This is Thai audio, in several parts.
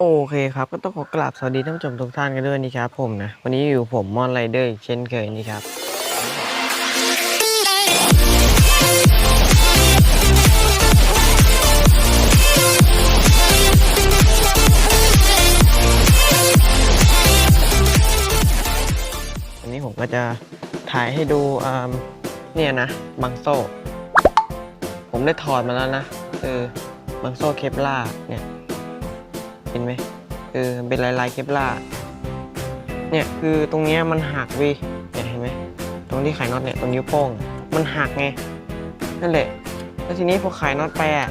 โอเคครับก็ต้องขอกราบสวัสดีท่านผู้ชมทุกท่านกันด้วยนี่ครับผมนะ วันนี้อยู่ผมมอนไรเดอร์เช่นเคยนี่ครับ วันนี้ผมก็จะถ่ายให้ดูเนี่ยนะ บังโซ่ ผมได้ถอดมาแล้วนะเออบังโซ่เคปล่าเนี่ย เห็นไหมเออเป็นลายลายเคปลาเนี่ยคือตรงเนี้ยมันหักวิเนี่ยเห็นไหมตรงที่ไขน็อตเนี่ยตรงนิ้วโป้งมันหักไงนั่นแหละแล้วทีนี้พอไขน็อตไปอะ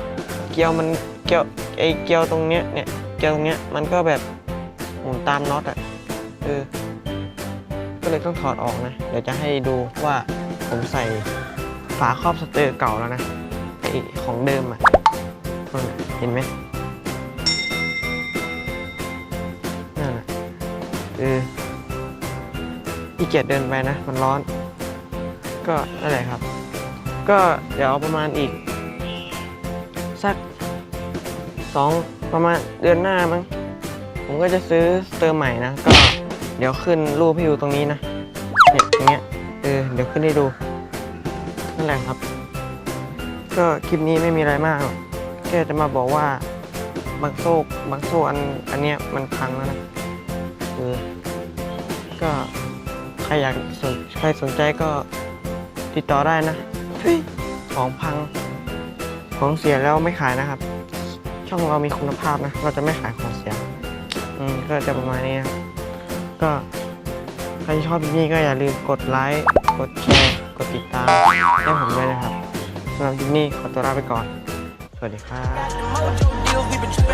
เกลียวมันเกลียวไอเกลียวตรงเนี้ยเนี่ยเกลียวตรงเนี้ยมันก็แบบหมุนตามน็อตอะเออก็เลยต้องถอดออกนะเดี๋ยวจะให้ดูว่าผมใส่ฝาครอบสเตอร์เก่าแล้วนะไอของเดิมอะเห็นไหม คือขี้เกียจเดินไปนะ มันร้อน ก็นั่นแหละครับ ก็เดี๋ยวประมาณอีก สักสองประมาณเดือนหน้ามั้งผมก็จะซื้อเติมใหม่นะ ก็เดี๋ยวขึ้นรูปให้ดูตรงนี้นะเนี่ยตรงเนี้ยเออเดี๋ยวขึ้นให้ดูนั่นแหละครับ ก็คลิปนี้ไม่มีอะไรมากหรอกแค่จะมาบอกว่าบางโซ่บางโซ่อันอันเนี้ยมันพังแล้วนะ เออก็ใครอยากสนใครสนใจก็ติดต่อได้นะเฮ้ยของพังของเสียแล้วไม่ขายนะครับ ช่องเรามีคุณภาพนะ เราจะไม่ขายของเสีย อืมก็จะประมาณนี้นะครับก็ใครชอบคลิปนี้ก็อย่าลืมกดไลค์ กดแชร์ กดติดตามให้ผมด้วยนะครับสำหรับคลิปนี้ขอตัวลาไปก่อน สวัสดีครับ